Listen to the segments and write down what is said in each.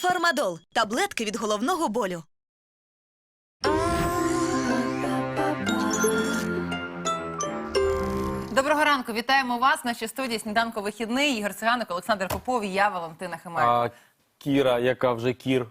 Фармадол таблетки від головного болю. Доброго ранку, вітаємо вас. В нашій студії сніданку вихідний. Ігор Циганик, Олександр Попов і я, Валентина Химерко. А Кіра, яка вже кір.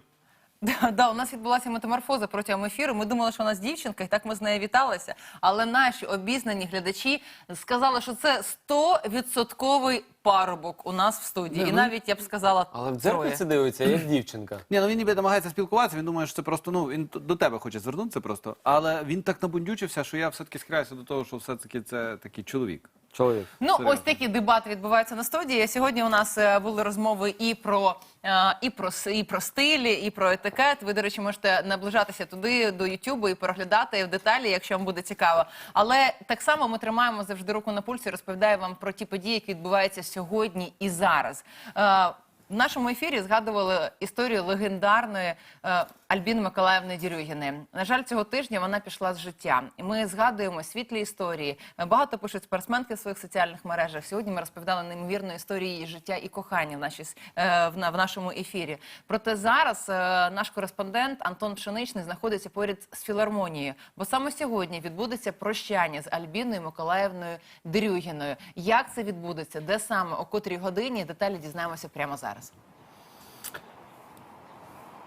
Да, да, у нас відбулася метаморфоза протягом ефіру. Ми думали, що у нас дівчинка, і так ми з нею віталися. Але наші обізнані глядачі сказали, що це 100% парубок у нас в студії. Не, І ну- навіть я б сказала, Але в троє. це дивиться, як дівчинка. Ні, ну він ніби намагається спілкуватися, він думає, що це просто, ну, він до тебе хоче звернутися просто. Але він так набундючився, що я все-таки схиляюся до того, що все-таки це такий чоловік. Чоловік. Ну, Серйозно. ось такі дебати відбуваються на студії. Сьогодні у нас е, були розмови і про, е, і про с- і про стилі, і про етикет. Ви, до речі, можете наближатися туди до Ютубу і переглядати в деталі, якщо вам буде цікаво. Але так само ми тримаємо завжди руку на пульсі. Розповідаю вам про ті події, які відбуваються сьогодні і зараз. Е, в нашому ефірі згадували історію легендарної е, Альбіни Миколаївни Дірюгіни. На жаль, цього тижня вона пішла з життя. І ми згадуємо світлі історії. Багато пишуть спортсменки в своїх соціальних мережах. Сьогодні ми розповідали неймовірну історію її життя і кохання в, нашій, е, в, в нашому ефірі. Проте зараз е, наш кореспондент Антон Пшеничний знаходиться поряд з філармонією. Бо саме сьогодні відбудеться прощання з Альбіною Миколаївною Дерюгіною. Як це відбудеться? Де саме, о котрій годині? Деталі дізнаємося прямо зараз.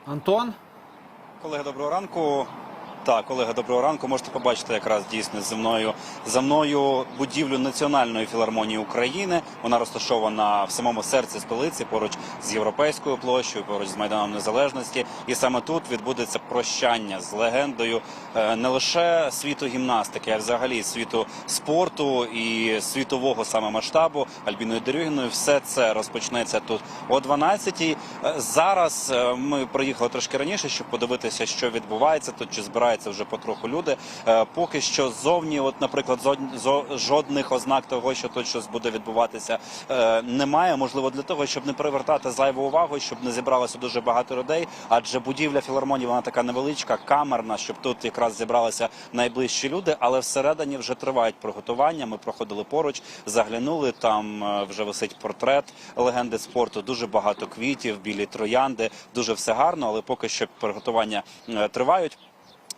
Антон? Колеги, доброго ранку. Так, колеги, доброго ранку. Можете побачити якраз дійсно зі мною за мною будівлю Національної філармонії України. Вона розташована в самому серці столиці, поруч з європейською площею, поруч з майданом незалежності. І саме тут відбудеться прощання з легендою е, не лише світу гімнастики, а взагалі світу спорту і світового саме масштабу Альбіною Дерюгіною. Все це розпочнеться тут о 12-й. Е, Зараз е, ми приїхали трошки раніше, щоб подивитися, що відбувається тут, чи збираються вже потроху люди. Поки що зовні, от, наприклад, зо- жодних ознак того, що тут щось буде відбуватися, е, немає. Можливо, для того, щоб не привертати зайву увагу, щоб не зібралося дуже багато людей. Адже будівля філармонії вона така невеличка, камерна, щоб тут якраз зібралися найближчі люди. Але всередині вже тривають приготування. Ми проходили поруч, заглянули. Там е, вже висить портрет легенди спорту. Дуже багато квітів, білі троянди. Дуже все гарно, але поки що приготування е, тривають.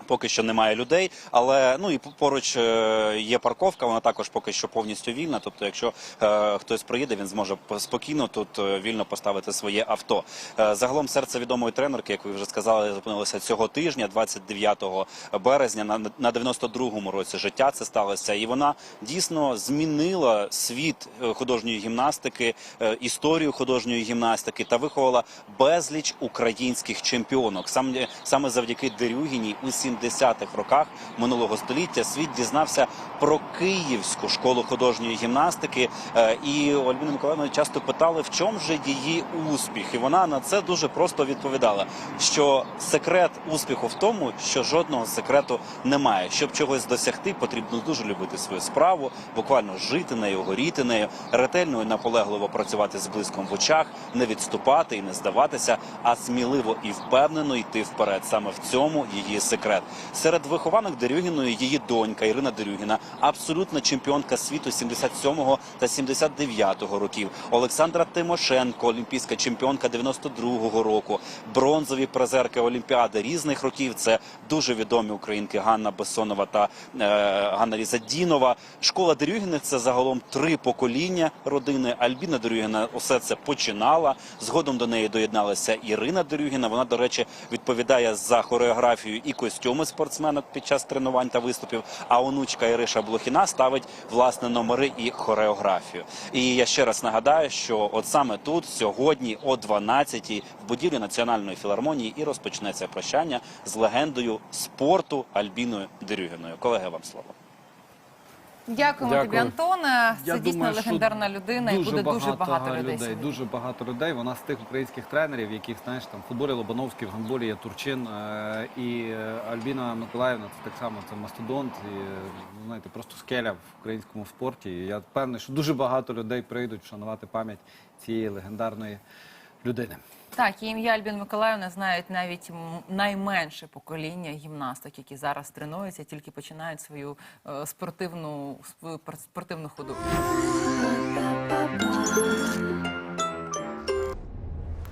Поки що немає людей, але ну і поруч е, є парковка. Вона також поки що повністю вільна. Тобто, якщо е, хтось приїде, він зможе по- спокійно тут е, вільно поставити своє авто. Е, загалом серце відомої тренерки, як ви вже сказали, зупинилося цього тижня, 29 березня, на, на 92-му році життя це сталося, і вона дійсно змінила світ е, художньої гімнастики, е, історію художньої гімнастики та виховала безліч українських чемпіонок. Саме саме завдяки Дерюгіній у 70-х роках минулого століття світ дізнався про Київську школу художньої гімнастики. Е, І у Альбіни Миколаївни часто питали, в чому же її успіх, і вона на це дуже просто відповідала, що секрет успіху в тому, що жодного секрету немає. Щоб чогось досягти, потрібно дуже любити свою справу, буквально жити нею, горіти нею, ретельно і наполегливо працювати з блиском в очах, не відступати і не здаватися, а сміливо і впевнено йти вперед. Саме в цьому її секрет. Серед вихованок Дерюгіної її донька Ірина Дерюгіна, абсолютна чемпіонка світу 77-го та 79-го років. Олександра Тимошенко, олімпійська чемпіонка 92-го року, бронзові призерки Олімпіади різних років. Це дуже відомі українки Ганна Бессонова та е, Ганна Різадінова. Школа Дерюгіних це загалом три покоління родини. Альбіна Дерюгіна усе це починала. Згодом до неї доєдналася Ірина Дерюгіна. Вона, до речі, відповідає за хореографію і костюми спортсменок під час тренувань та виступів. А онучка Іриша Блохіна ставить власне номери і хореографію. І я ще раз нагадаю, що от саме тут сьогодні о 12-й в будівлі Національної філармонії і розпочнеться прощання з легендою спорту Альбіною Дерюгіною. Колеги, вам слово. Дякуємо тобі, Дякую. Антоне. Це Я дійсно думаю, що легендарна людина, і буде дуже багато людей. сьогодні. Дуже багато людей. Вона з тих українських тренерів, яких знаєш там в футболі Лобановський, в гандболі є Турчин е, і е, Альбіна Миколаївна. Це так само це мастодонт. І, е, ну, знаєте, просто скеля в українському спорті. І я впевнений, що дуже багато людей прийдуть вшанувати пам'ять цієї легендарної людини. Так, ім'я Альбін Миколаївна знають навіть найменше покоління гімнасток, які зараз тренуються, тільки починають свою е, спортивну спортивну ходу.